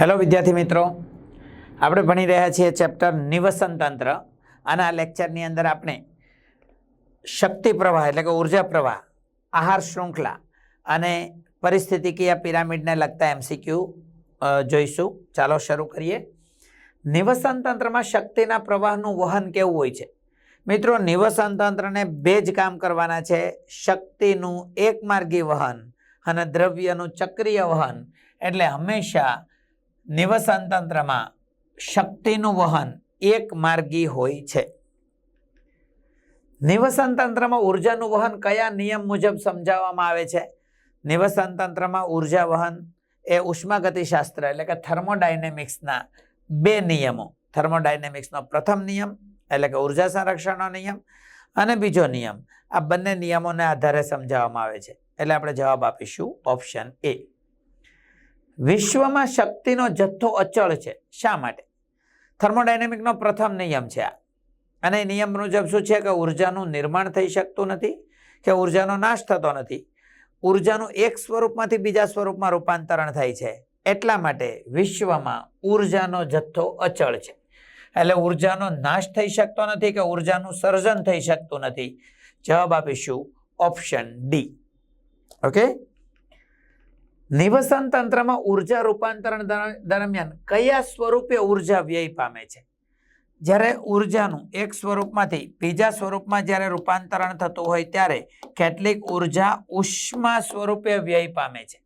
Hello વિદ્યાર્થી મિત્રો. આપણે ભણી રહ્યા છીએ ચેપ્ટર નિવસન તંત્ર. અને આ લેક્ચરની અંદર આપણે શક્તિ પ્રવાહ, એટલે કે ઊર્જા પ્રવાહ, આહાર શૃંખલા અને પરિસ્થિતિકીય પિરામિડને લગતા એમસીક્યુ જોઈશું. ચાલો શરૂ કરીએ. નિવસન તંત્રમાં શક્તિના પ્રવાહનું વહન કેવું હોય છે? મિત્રો, નિવસન તંત્રને બે જ કામ કરવાના છે. શક્તિનું એકમાર્ગી વહન અને દ્રવ્યનું ચક્રીય વહન. એટલે હંમેશા નિવસન તંત્રમાં શક્તિનું વહન એક માર્ગી હોય છે. નિવસન તંત્રમાં ઉર્જાનું વહન કયા નિયમ મુજબ સમજાવવામાં આવે છે? નિવસન તંત્રમાં ઊર્જા વહન એ ઉષ્માગતિશાસ્ત્ર એટલે કે થર્મોડાયનેમિક્સના બે નિયમો. થર્મોડાયનેમિક્સનો પ્રથમ નિયમ એટલે કે ઊર્જા સંરક્ષણનો નિયમ અને બીજો નિયમ. આ બંને નિયમોને આધારે સમજાવવામાં આવે છે. એટલે આપણે જવાબ આપીશું ઓપ્શન એ. વિશ્વમાં શક્તિનો જથ્થો અચળ છે. શા માટે? થર્મોડાયનેમિકનો પ્રથમ નિયમ છે આ. અને નિયમ મુજબ શું છે કે ઉર્જાનું નિર્માણ થઈ શકતું નથી, કે ઉર્જાનો નાશ થતો નથી. ઉર્જાનું એક સ્વરૂપમાંથી બીજા સ્વરૂપમાં રૂપાંતરણ થાય છે. એટલા માટે વિશ્વમાં ઉર્જાનો જથ્થો અચળ છે. એટલે ઉર્જાનો નાશ થઈ શકતો નથી કે ઉર્જાનું સર્જન થઈ શકતું નથી. જવાબ આપીશું ઓપ્શન ડી. ઓકે? નિવસન તંત્રમાં ઊર્જા રૂપાંતરણ દરમિયાન કયા સ્વરૂપે ઊર્જા વ્યય પામે છે? જ્યારે ઉર્જાનું એક સ્વરૂપમાંથી બીજા સ્વરૂપમાં જ્યારે રૂપાંતરણ થતું હોય ત્યારે કેટલીક ઊર્જા ઉષ્મા સ્વરૂપે વ્યય પામે છે.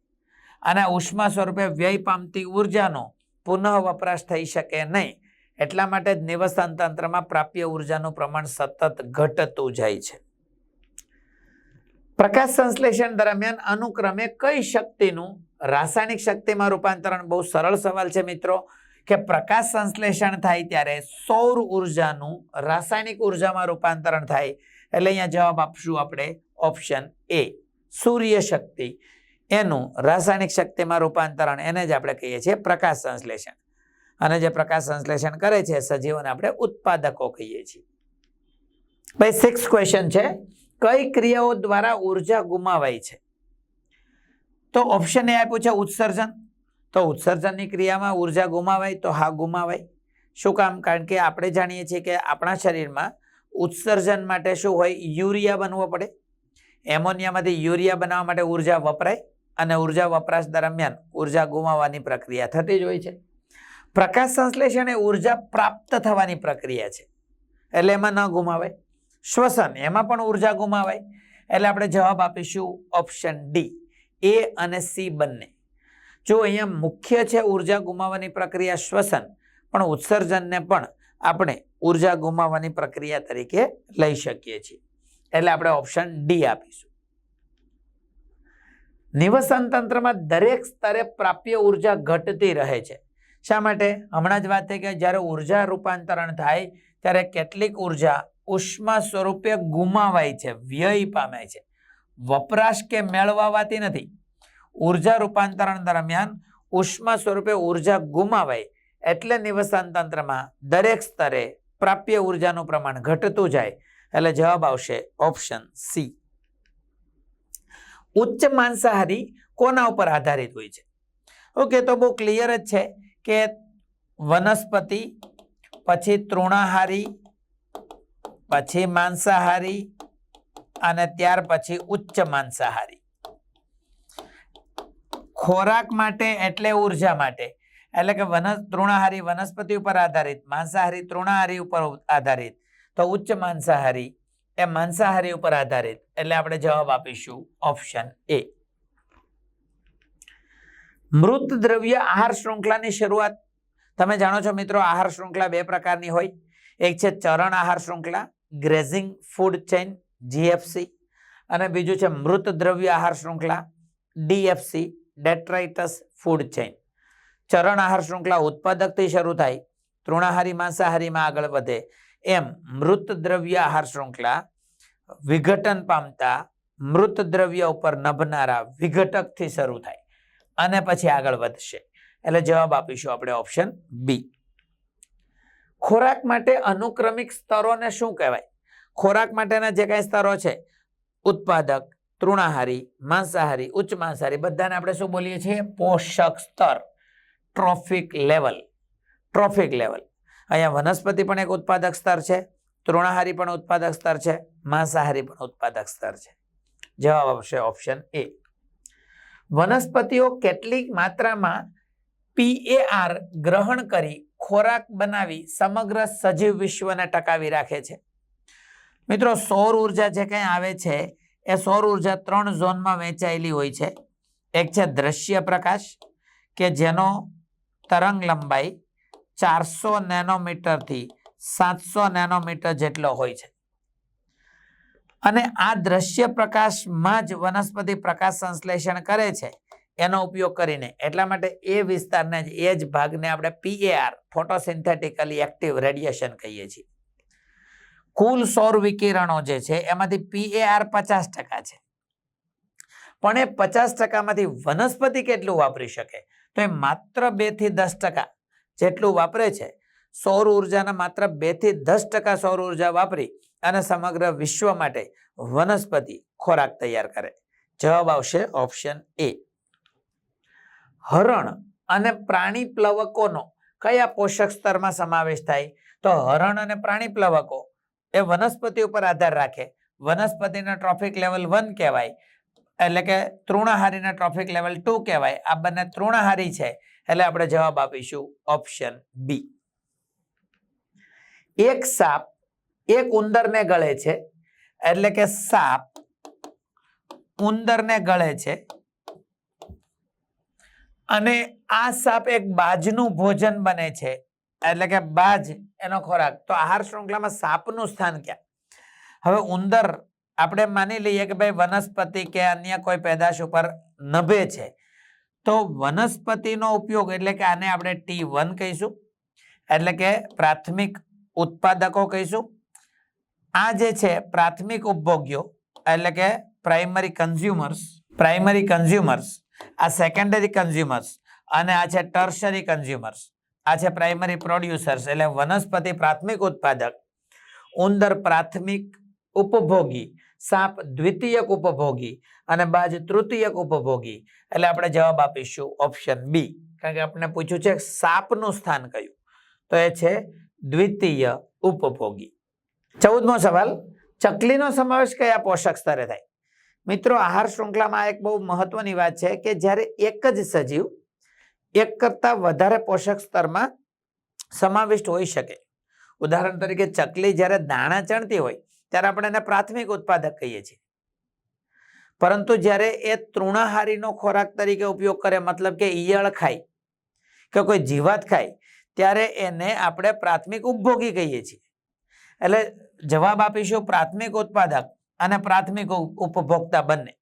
અને ઉષ્મા સ્વરૂપે વ્યય પામતી ઉર્જાનો પુનઃ વપરાશ થઈ શકે નહીં. એટલા માટે જ નિવસન તંત્રમાં પ્રાપ્ય ઉર્જાનું પ્રમાણ સતત ઘટતું જાય છે. પ્રકાશ સંશ્લેષણ દરમિયાન અનુક્રમે કઈ શક્તિનું રાસાયણિક શક્તિમાં રૂપાંતરણ બહુ સરળ સવાલ છે મિત્રો, કે પ્રકાશ સંશ્લેષણ થાય ત્યારે સૌર ઉર્જાનું રાસાયણિક ઉર્જામાં રૂપાંતરણ થાય. એટલે અહીંયા જવાબ આપશું આપણે ઓપ્શન એ, સૂર્ય શક્તિ. એનું રાસાયણિક શક્તિમાં રૂપાંતરણ એને જ આપણે કહીએ છીએ પ્રકાશ સંશ્લેષણ. અને જે પ્રકાશ સંશ્લેષણ કરે છે સજીવોને આપણે ઉત્પાદકો કહીએ છીએ. ભાઈ સિક્સ ક્વેશ્ચન છે. કઈ ક્રિયાઓ દ્વારા ઊર્જા ગુમાવાય છે? તો ઓપ્શન એ આપ્યું છે ઉત્સર્જન. તો ઉત્સર્જનની ક્રિયામાં ઊર્જા ગુમાવાય તો હા ગુમાવાય. શું કામ? કારણ કે આપણે જાણીએ છીએ કે આપણા શરીરમાં ઉત્સર્જન માટે શું હોય? યુરિયા બનવો પડે. એમોનિયામાંથી યુરિયા બનાવવા માટે ઊર્જા વપરાય અને ઊર્જા વપરાશ દરમિયાન ઊર્જા ગુમાવવાની પ્રક્રિયા થતી જ હોય છે. પ્રકાશ સંશ્લેષણ એ ઊર્જા પ્રાપ્ત થવાની પ્રક્રિયા છે. એટલે એમાં ન ગુમાવાય. શ્વસન, એમાં પણ ઊર્જા ગુમાવાય. એટલે આપણે જવાબ આપીશું ઓપ્શન ડી એ અને સી બંને. જો અહીંયા મુખ્ય છે ઊર્જા ગુમાવવાની પ્રક્રિયા શ્વસન, પણ ઉત્સર્જનને પણ આપણે ઊર્જા ગુમાવવાની પ્રક્રિયા તરીકે લઈ શકીએ છીએ. એટલે આપણે ઓપ્શન ડી આપીશું. નિવસન તંત્રમાં દરેક સ્તરે પ્રાપ્ય ઊર્જા ઘટતી રહે છે. શા માટે? હમણાં જ વાત થઈ કે જ્યારે ઊર્જા રૂપાંતરણ થાય, ત્યારે કેટલીક ઊર્જા ઉષ્મા સ્વરૂપે ગુમાવાય છે, વ્યય પામે છે. વપરાશ કે મેળવાવાતી નથી. ઊર્જા રૂપાંતરણ દરમિયાન ઉષ્મા સ્વરૂપે ઊર્જા ગુમાવાય એટલે નિવસન તંત્રમાં દરેક સ્તરે પ્રાપ્ય ઉર્જાનું પ્રમાણ ઘટતું જાય એટલે જવાબ આવશે ઓપ્શન સી. ઉચ્ચ માંસાહારી કોના ઉપર આધારિત હોય છે? ઓકે, તો બહુ ક્લિયર જ છે કે વનસ્પતિ, પછી તૃણાહારી પછી માંસાહારી અને ત્યાર પછી ઉચ્ચ માંસાહારી. ખોરાક માટે એટલે ઊર્જા માટે. એટલે કે વન તૃણાહારી વનસ્પતિ ઉપર આધારિત, માંસાહારી, તૃણાહારી ઉપર આધારિત. તો ઉચ્ચ માંસાહારી એ માંસાહારી ઉપર આધારિત. એટલે આપણે જવાબ આપીશું ઓપ્શન એ. મૃત દ્રવ્ય આહાર શૃંખલાની શરૂઆત. તમે જાણો છો મિત્રો, આહાર શૃંખલા બે પ્રકારની હોય. એક છે ચરણ આહાર શૃંખલા ગ્રેઝિંગ ફૂડ ચેઇન, જીએફસી અને બીજું છે મૃત દ્રવ્ય આહાર શૃંખલા, ડીએફસી, ડેટ્રાઇટસ ફૂડ ચેઇન. ચરણ આહાર શૃંખલા ઉત્પાદકથી શરૂ થાય, તૃણાહારી, માંસાહારીમાં આગળ વધે. એમ મૃત દ્રવ્ય આહાર શૃંખલા વિઘટન પામતા મૃત દ્રવ્ય ઉપર નભનારા વિઘટકથી શરૂ થાય અને પછી આગળ વધશે. એટલે જવાબ આપીશું આપણે ઓપ્શન બી. ખોરાક માટે અનુક્રમિક સ્તરોને શું કહેવાય? ખોરાક માટેના જે કાંઈ સ્તરો છે, ઉત્પાદક, તૃણાહારી, માંસાહારી, ઉચ્ચ માંસાહારી, બધાને આપણે શું બોલીએ છીએ? પોષક સ્તર. ટ્રોફિક લેવલ ટ્રોફિક લેવલ અહીંયા વનસ્પતિ પણ એક ઉત્પાદક સ્તર છે, તૃણાહારી પણ ઉત્પાદક સ્તર છે, માંસાહારી પણ ઉત્પાદક સ્તર છે. જવાબ આવશે ઓપ્શન એ વનસ્પતિઓ કેટલીક માત્રામાં પીએઆર ગ્રહણ કરી ખોરાક બનાવી સમગ્ર સજીવ વિશ્વને ટકાવી રાખે છે. મિત્રો, સૌર ઊર્જા જે કંઈ આવે છે, એ સૌર ઊર્જા ત્રણ ઝોનમાં વહેંચાયેલી હોય છે. એક છે દ્રશ્ય પ્રકાશ, કે જેનો તરંગ લંબાઈ ચારસો નેનોમીટરથી સાતસો નેનોમીટર જેટલો હોય છે. અને આ દ્રશ્ય પ્રકાશમાં જ વનસ્પતિ પ્રકાશ સંશ્લેષણ કરે છે. એનો ઉપયોગ કરીને. એટલા માટે એ વિસ્તારને જ, એ જ ભાગને આપણે પીએઆર ફોટોસિન્થેટિકલી એક્ટિવ રેડિયેશન કહીએ છીએ. કુલ સૌર વિકિરણો જે છે, એમાંથી પીએઆર પચાસ ટકા છે. પણ એ પચાસ ટકામાંથી વનસ્પતિ કેટલું વાપરી શકે? તો એ માત્ર બેથી દસ ટકા જેટલું વાપરે છે. સૌર ઉર્જાના માત્ર બેથી દસ ટકા સૌર ઊર્જા વાપરી અને સમગ્ર વિશ્વ માટે વનસ્પતિ ખોરાક તૈયાર કરે. જવાબ આવશે ઓપ્શન એ. હરણ અને પ્રાણી પ્લવકોનો કયા પોષક સ્તરમાં સમાવેશ થાય? તો હરણ અને પ્રાણી પ્લવકો એ વનસ્પતિ ઉપર આધાર રાખે. વનસ્પતિના ટ્રોફિક લેવલ વન કહેવાય. એટલે કે તૃણાહારીના ટ્રોફિક લેવલ ટુ કહેવાય. આ બંને તૃણાહારી છે. એટલે આપણે જવાબ આપીશું ઓપ્શન બી એક સાપ એક ઉંદરને ગળે છે. એટલે કે સાપ ઉંદરને ગળે છે. અને આ સાપ એક બાજનું ભોજન બને છે. એટલે કે બાજ એનો ખોરાક. તો આહાર શૃંખલામાં સાપનું સ્થાન ક્યાં? હવે ઉંદર, આપણે માની લઈએ કે ભાઈ વનસ્પતિ કે અન્ય કોઈ પેદાશ ઉપર નભે છે. તો વનસ્પતિનો ઉપયોગ એટલે કે આને આપણે ટી વન કહીશું. એટલે કે પ્રાથમિક ઉત્પાદકો કહીશું. આ જે છે પ્રાથમિક ઉપભોગ્યો, એટલે કે પ્રાઇમરી કન્ઝ્યુમર્સ પ્રાઇમરી કન્ઝ્યુમર્સ આ સેકન્ડરી કન્ઝ્યુમર્સ અને આ છે ટર્શરી કન્ઝ્યુમર્સ આ છે પ્રાઇમરી પ્રોડ્યુસર્સ એટલે વનસ્પતિ પ્રાથમિક ઉત્પાદક, ઉંદર પ્રાથમિક ઉપભોગી, સાપ દ્વિતીયક ઉપભોગી અને બાજ તૃતીયક ઉપભોગી. એટલે આપણે જવાબ આપીશું ઓપ્શન બી કારણ કે આપણે પૂછ્યું છે સાપનું સ્થાન કયું? તો એ છે દ્વિતીય ઉપભોગી. ચૌદમો સવાલ, ચકલીનો સમાવેશ કયા પોષક સ્તરે થાય? મિત્રો, આહાર શૃંખલામાં એક બહુ મહત્વની વાત છે કે જ્યારે એક જ સજીવ એક કરતા વધારે પોષક સ્તરમાં સમાવિષ્ટ હોઈ શકે. ઉદાહરણ તરીકે, ચકલી જ્યારે દાણા ચણતી હોય, ત્યારે આપણે એને પ્રાથમિક ઉત્પાદક કહીએ છીએ. પરંતુ જ્યારે એ તૃણાહારીનો ખોરાક તરીકે ઉપયોગ કરે, મતલબ કે ઈયળ ખાય કે કોઈ જીવાત ખાય, ત્યારે એને આપણે પ્રાથમિક ઉપભોગી કહીએ છીએ. એટલે જવાબ આપીશું પ્રાથમિક ઉત્પાદક અને પ્રાથમિક ઉપ- ઉપભોક્તા બંને.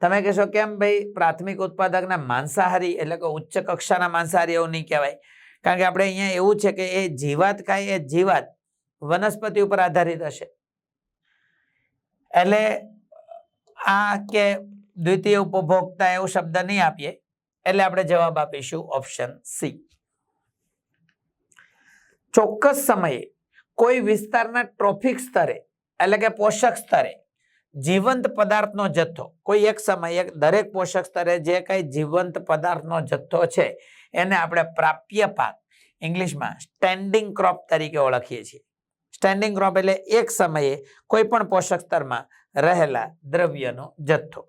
તમે કહેશો કેમ ભાઈ? પ્રાથમિક ઉત્પાદકના માંસાહારી એટલે કે ઉચ્ચ કક્ષાના માંસાહારી એવું નહીં કહેવાય. કારણ કે આપણે અહીંયા એવું છે કે એ જીવાત કાંઈ એ જીવાત વનસ્પતિ ઉપર આધારિત હશે. એટલે આ કે દ્વિતીય ઉપભોક્તા એવો શબ્દ નહીં આપીએ. એટલે આપણે જવાબ આપીશું ઓપ્શન સી. ચોક્કસ સમયે કોઈ વિસ્તારના ટ્રોફિક સ્તરે એટલે કે પોષક સ્તરે. જીવંત પદાર્થનો જથ્થો. કોઈ એક સમયે દરેક પોષક સ્તરે જે કંઈ જીવંત પદાર્થનો જથ્થો છે, એને આપણે પ્રાપ્ય પાક, ઇંગ્લિશમાં સ્ટેન્ડિંગ ક્રોપ તરીકે ઓળખીએ છીએ. સ્ટેન્ડિંગ ક્રોપ એટલે એક સમયે કોઈ પણ પોષક સ્તરમાં રહેલા દ્રવ્યનો જથ્થો.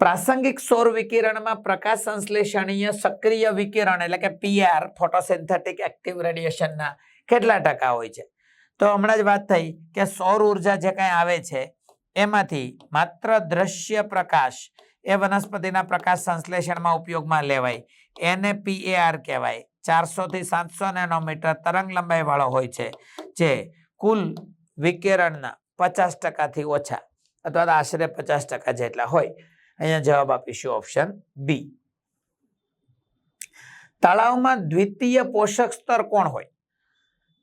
પ્રાસંગિક સૌર વિકિરણમાં પ્રકાશ સંશ્લેષણીય સક્રિય વિકિરણ એટલે કે પીઆર ફોટોસિન્થેટિક એક્ટિવ રેડિયેશનના કેટલા ટકા હોય છે? તો હમણાં જ વાત થઈ કે સૌર ઊર્જા જે કાંઈ આવે છે, એમાંથી માત્ર દ્રશ્ય પ્રકાશ એ વનસ્પતિના પ્રકાશ સંશ્લેષણમાં ઉપયોગમાં લેવાય. એને પીએઆર કહેવાય. ચારસોથી સાતસો નેનોમીટર તરંગ લંબાઈવાળો હોય છે, જે કુલ વિકિરણના પચાસ ટકાથી ઓછા અથવા તો આશરે પચાસ ટકા જેટલા હોય. અહીંયા જવાબ આપીશું ઓપ્શન બી. તળાવમાં દ્વિતીય પોષક સ્તર કોણ હોય?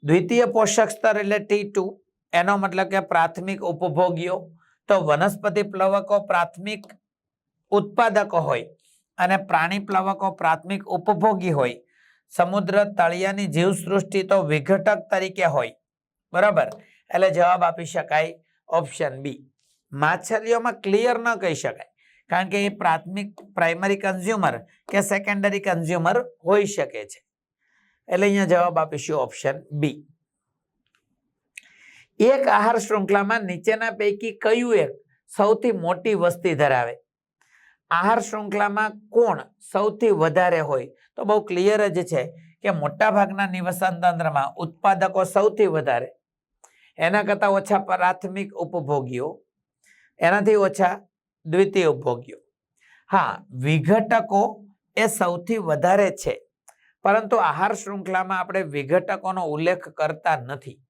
દ્વિતીય પોષક સ્તર એટલે ટી ટુ એનો મતલબ કે પ્રાથમિક ઉપભોગીઓ. તો વનસ્પતિ પ્લવકો પ્રાથમિક ઉત્પાદકો હોય અને પ્રાણી પ્લવકો પ્રાથમિક ઉપભોગી હોય. સમુદ્ર તળિયાની જીવસૃષ્ટિ તો વિઘટક તરીકે હોય. બરાબર? એટલે જવાબ આપી શકાય ઓપ્શન બી. માછલીઓમાં ક્લિયર ન કહી શકાય. કારણ કે એ પ્રાથમિક, પ્રાઇમરી કન્ઝ્યુમર કે સેકન્ડરી કન્ઝ્યુમર હોઈ શકે છે. એટલે અહીંયા જવાબ આપીશું ઓપ્શન બી એક આહાર શૃંખલામાં નીચેના પૈકી કયું એક સૌથી મોટી વસ્તી ધરાવે? આહાર શૃંખલામાં કોણ સૌથી વધારે હોય? તો બહુ ક્લિયર જ છે કે મોટાભાગના નિવસન તંત્રમાં ઉત્પાદકો સૌથી વધારે. એના કરતાં ઓછા પ્રાથમિક ઉપભોગીઓ, એનાથી ઓછા દ્વિતીય ઉપભોગ્યો હા, વિઘટકો એ સૌથી વધારે છે. પરંતુ આહાર શૃંખલામાં આપણે વિઘટકોનો ઉલ્લેખ કરતા નથી.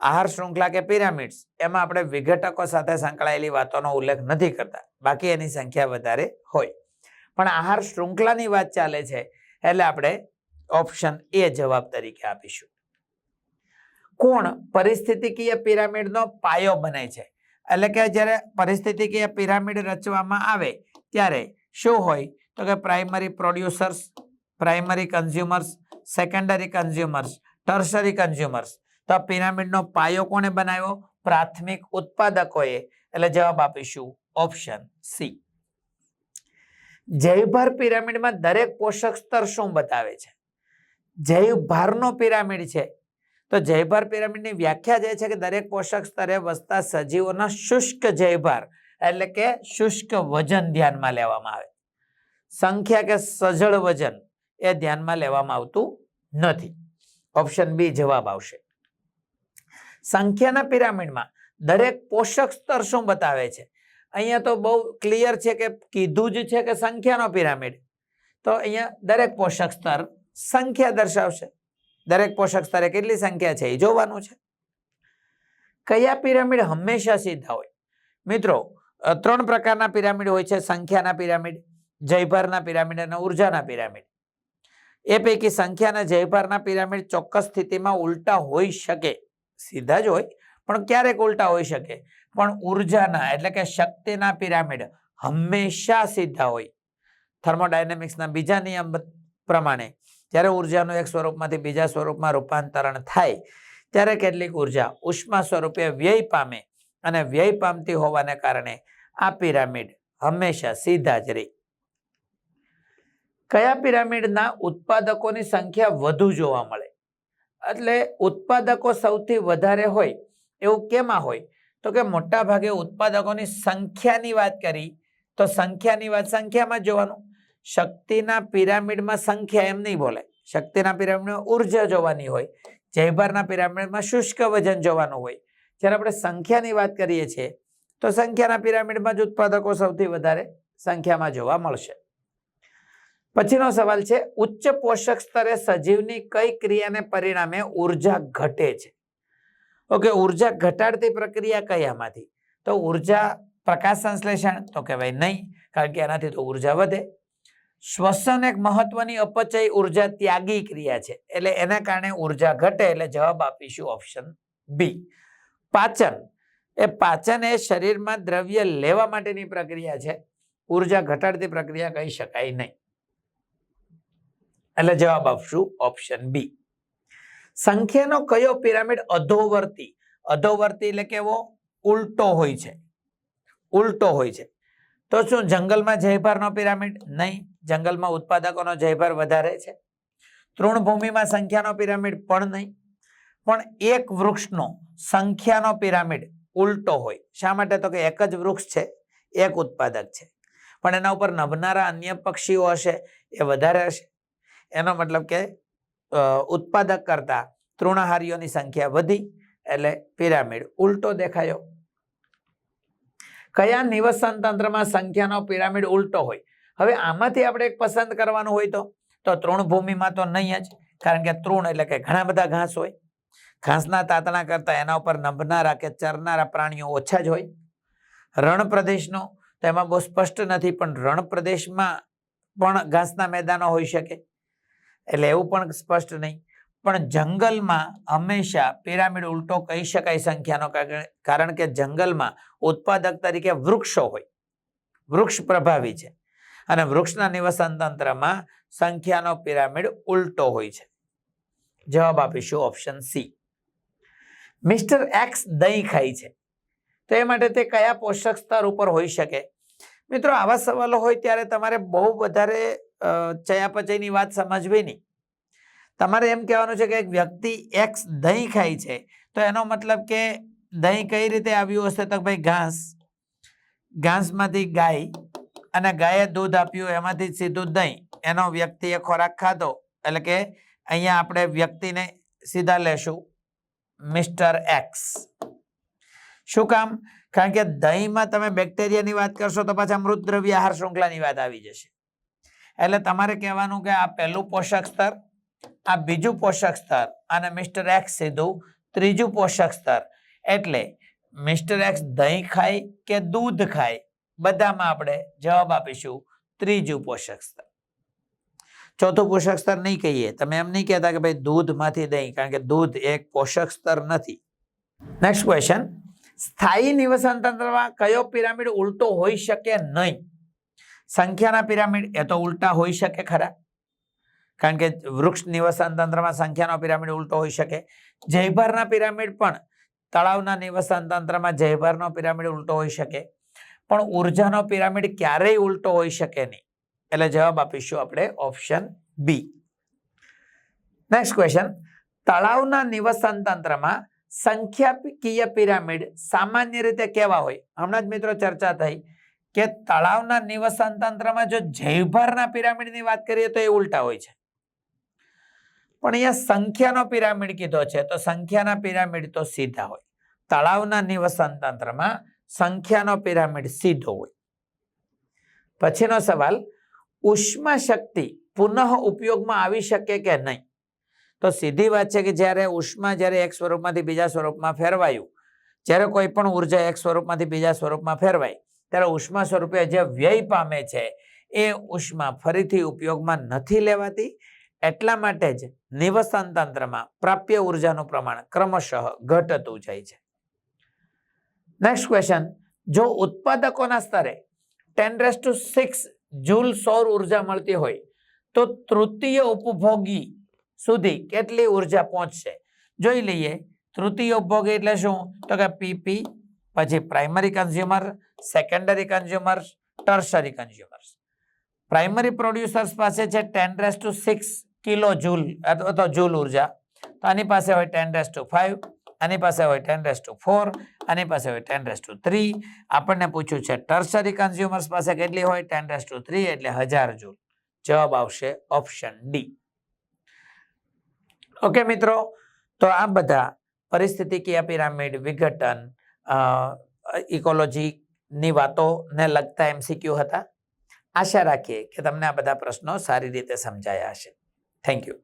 આહાર શૃંખલા કે પિરામિડ્સ, એમાં આપણે વિઘટકો સાથે સંકળાયેલી વાતોનો ઉલ્લેખ નથી કરતા. બાકી એની સંખ્યા વધારે હોય. પણ આહાર શૃંખલાની વાત ચાલે છે, એટલે આપણે ઓપ્શન એ જવાબ તરીકે આપીશું. કોણ પરિસ્થિતિકીય પિરામિડનો પાયો બને છે? એટલે કે જ્યારે પરિસ્થિતિકીય પિરામિડ રચવામાં આવે, ત્યારે શું હોય? તો કે primary producers primary consumers secondary consumers tertiary consumers તો આ પિરામિડનો પાયો કોણે બનાવ્યો? પ્રાથમિક ઉત્પાદકોએ. એટલે જવાબ આપીશું ઓપ્શન સી જૈવભાર પિરામિડમાં દરેક પોષક સ્તર શું બતાવે છે? જૈવભારનો પિરામિડ છે. તો જૈવભાર પિરામિડની વ્યાખ્યા જે છે કે દરેક પોષક સ્તરે વસતા સજીવોના શુષ્ક જૈવભાર, એટલે કે શુષ્ક વજન ધ્યાનમાં લેવામાં આવે. સંખ્યા કે સજળ વજન? એ ધ્યાનમાં લેવામાં આવતું નથી. ઓપ્શન બી જવાબ આવશે. સંખ્યાના પિરામિડમાં દરેક પોષક સ્તર શું બતાવે છે? અહીંયા તો બહુ ક્લિયર છે કે કીધું જ છે કે સંખ્યાનો પિરામિડ. તો અહીંયા દરેક પોષક સ્તર સંખ્યા દર્શાવશે. દરેક પોષક સ્તરે કેટલી સંખ્યા છે એ જોવાનું છે. કયા પિરામિડ હંમેશા સીધા હોય? મિત્રો ત્રણ પ્રકારના પિરામિડ હોય છે. સંખ્યાના પિરામિડ, જયભારના પિરામિડ અને ઉર્જાના પિરામિડ. એ પૈકી સંખ્યાના જયભારના પિરામિડ ચોક્કસ સ્થિતિમાં ઉલટા હોઈ શકે. સીધા જ હોય, પણ ક્યારેક ઉલટા હોઈ શકે. પણ ઉર્જાના, એટલે કે શક્તિના પિરામિડ હંમેશા સીધા હોય. થર્મોડાયનેમિક્સના બીજા નિયમ પ્રમાણે, જ્યારે ઉર્જાનું એક સ્વરૂપમાંથી બીજા સ્વરૂપમાં રૂપાંતરણ થાય, ત્યારે કેટલીક ઊર્જા ઉષ્મા સ્વરૂપે વ્યય પામે અને વ્યય પામતી હોવાને કારણે આ પિરામિડ હંમેશા સીધા જ રહે. કયા પિરામિડના ઉત્પાદકોની સંખ્યા વધુ જોવા મળે? એટલે ઉત્પાદકો સૌથી વધારે હોય, એવું કેમાં હોય? તો કે મોટા ભાગે ઉત્પાદકોની સંખ્યાની વાત કરી, તો સંખ્યાની વાત સંખ્યામાં જોવાનું. શક્તિના પિરામિડમાં સંખ્યા એમ નહીં બોલે. શક્તિના પિરામિડમાં ઊર્જા જોવાની હોય, જયભારના પિરામિડમાં શુષ્ક વજન જોવાનું હોય. જ્યારે આપણે સંખ્યાની વાત કરીએ છીએ, તો સંખ્યાના પિરામિડમાં જ ઉત્પાદકો સૌથી વધારે સંખ્યામાં જોવા મળશે. પછીનો સવાલ છે, ઉચ્ચ પોષક સ્તરે સજીવની કઈ ક્રિયાને પરિણામે ઊર્જા ઘટે છે? ઓકે, ઊર્જા ઘટાડતી પ્રક્રિયા કયામાંથી તો ઊર્જા પ્રકાશ સંશ્લેષણ, તો કહેવાય નહીં, કારણ કે એનાથી તો ઊર્જા વધે. શ્વસન એક મહત્વની અપચય ઊર્જા ત્યાગી ક્રિયા છે, એટલે એના કારણે ઊર્જા ઘટે, એટલે જવાબ આપીશું ઓપ્શન બી. પાચન. એ પાચન એ શરીરમાં દ્રવ્ય લેવા માટેની પ્રક્રિયા છે. ઊર્જા ઘટાડતી પ્રક્રિયા કહી શકાય નહીં. એટલે જવાબ આપશું ઓપ્શન બી સંખ્યાનો કયો પિરામિડ અધોવર્તી? અધોવર્તી એટલે કેવો? ઉલટો હોય છે. ઉલટો હોય છે. તો શું, જંગલમાં જયભારનો પિરામિડ? નહીં. જંગલમાં ઉત્પાદકોનો જયભાર વધારે છે. તૃણભૂમિમાં સંખ્યાનો પિરામિડ પણ નહીં. પણ એક વૃક્ષનો સંખ્યાનો પિરામિડ ઉલટો હોય. શા માટે? તો કે એક જ વૃક્ષ છે. એક ઉત્પાદક છે. પણ એના ઉપર નભનારા અન્ય પક્ષીઓ હશે. એ વધારે હશે. એનો મતલબ કે ઉત્પાદક કરતા તૃણહારીઓની સંખ્યા વધી એટલે પિરામિડ ઉલટો દેખાયો. કયા નિવસન તંત્રમાં સંખ્યાનો પિરામિડ ઉલટો હોય? હવે આમાંથી આપણે એક પસંદ કરવાનું હોય તો તો તૃણભૂમિમાં તો નહીં જ, કારણ કે તૃણ એટલે કે ઘણા બધા ઘાસ હોય. ઘાસના તાતણા કરતા એના ઉપર નભનારા કે ચરનારા પ્રાણીઓ ઓછા જ હોય. રણ પ્રદેશનો, તો એમાં બહુ સ્પષ્ટ નથી, પણ રણ પ્રદેશમાં પણ ઘાસના મેદાનો હોઈ શકે. એટલે એવું પણ સ્પષ્ટ નહીં. પણ જંગલમાં હંમેશા પિરામિડ ઉલટો કહી શકાય સંખ્યાનો કારણ- કે જંગલમાં ઉત્પાદક તરીકે વૃક્ષો હોય. વૃક્ષ પ્રભાવી છે. અને વૃક્ષના નિવસન તંત્રમાં સંખ્યાનો પિરામિડ ઉલટો હોય છે. જવાબ આપીશું ઓપ્શન સી. મિસ્ટર એક્સ દહીં ખાય છે. તો એ માટે તે કયા પોષક સ્તર ઉપર હોઈ શકે? મિત્રો, આવા સવાલો હોય ત્યારે તમારે બહુ વધારે ચયાપચયની વાત સમજવી નહીં. તમારે એમ કહેવાનું છે કે એક વ્યક્તિ એક્સ દહીં ખાય છે, તો એનો મતલબ કે દહીં કઈ રીતે આવ્યું હશે તો ભાઈ ઘાસ? ઘાસમાંથી ગાય અને ગાયે દૂધ આપ્યું, એમાંથી સીધું દહીં. એનો વ્યક્તિએ ખોરાક ખાધો, એટલે કે અહીંયા આપણે વ્યક્તિને સીધા લેશું, મિસ્ટર એક્સ શું કામ? કારણ કે દહીંમાં તમે બેક્ટેરિયાની વાત કરશો તો પાછા મૃત દ્રવ્ય આહાર શૃંખલાની વાત આવી જશે. એટલે તમારે કહેવાનું કે આ પહેલું પોષક સ્તર, આ બીજું પોષક સ્તર અને મિસ્ટર એક્સ સીધું ત્રીજું પોષક સ્તર. એટલે મિસ્ટર એક્સ દહીં ખાય કે દૂધ ખાય, બધામાં આપણે જવાબ આપીશું ત્રીજું પોષક સ્તર. ચોથું પોષક સ્તર નહીં કહીએ. તમે એમ નહીં કહેતા કે ભાઈ દૂધમાંથી દહીં, કારણ કે દૂધ એક પોષક સ્તર નથી. નેક્સ્ટ ક્વેશ્ચન સ્થાયી નિવસન તંત્રમાં કયો પિરામિડ ઉલટો હોઈ શકે નહીં? સંખ્યાના પિરામિડ, એ તો ઉલટા હોઈ શકે ખરા. કારણ કે વૃક્ષ નિવસન તંત્રમાં સંખ્યાનો પિરામિડ ઉલટો હોઈ શકે. જયભરના પિરામિડ પણ તળાવના નિવસન તંત્રમાં જયભરનો પિરામિડ ઉલટો હોઈ શકે. પણ ઉર્જાનો પિરામિડ ક્યારેય ઉલટો હોઈ શકે નહીં. એટલે જવાબ આપીશું આપણે ઓપ્શન બી. નેક્સ્ટ ક્વેશ્ચન તળાવના નિવસન તંત્રમાં સંખ્યાકીય પિરામિડ સામાન્ય રીતે કેવા હોય? હમણાં જ મિત્રો ચર્ચા થઈ. કે તળાવના નિવસન તંત્રમાં જો જૈવભારના પિરામિડની વાત કરીએ તો એ ઉલટા હોય છે. પણ અહીંયા સંખ્યાનો પિરામિડ કીધો છે તો સંખ્યાના પિરામિડ તો સીધા હોય. તળાવના નિવસન તંત્રમાં સંખ્યાનો પિરામિડ સીધો હોય. પછીનો સવાલ ઉષ્મા શક્તિ પુનઃ ઉપયોગમાં આવી શકે કે નહીં? તો સીધી વાત છે કે જ્યારે ઉષ્મા જ્યારે એક સ્વરૂપમાંથી બીજા સ્વરૂપમાં ફેરવાયું, જ્યારે કોઈ પણ ઊર્જા એક સ્વરૂપમાંથી બીજા સ્વરૂપમાં ફેરવાય ત્યારે ઉષ્મા સ્વરૂપે જે વ્યય પામે છે, એ ઉષ્મા ફરીથી ઉપયોગમાં નથી લેવાતી. એટલા માટે જ નિવસન તંત્રમાં પ્રાપ્ય ઉર્જાનું પ્રમાણ ક્રમશઃ ઘટતું જાય છે. નેક્સ્ટ ક્વેશ્ચન જો ઉત્પાદકોના સ્તરે ten raise to six joule સૌર ઊર્જા મળતી હોય, તો તૃતીય ઉપભોગી સુધી કેટલી ઊર્જા પહોંચશે? જોઈ લઈએ. તૃતીય ઉપભોગી એટલે શું? તો કે પીપી પછી primary consumer, secondary consumer tertiary consumers primary producers પાસે છે ten raise to six kilo joule અથવા તો જૂલ ઊર્જા. તો આની પાસે હોય ટેન રેસ ટુ ફાઇવ આની પાસે હોય ટેન રેસ ટુ ફોર, આની પાસે હોય ટેન રેસ ટુ થ્રી. આપણને પૂછ્યું છે ટર્સરી કન્ઝ્યુમર્સ પાસે કેટલી હોય? ટેન રેસ ટુ થ્રી એટલે હજાર જૂલ. જવાબ આવશે ઓપ્શન ડી. ઓકે મિત્રો, તો આ બધા પરિસ્થિતિકીય પિરામિડ વિઘટન ઇકોલોજીની વાતોને લગતા એમસીક્યુ હતા. આશા રાખીએ કે તમને આ બધા પ્રશ્નો સારી રીતે સમજાયા હશે. Thank you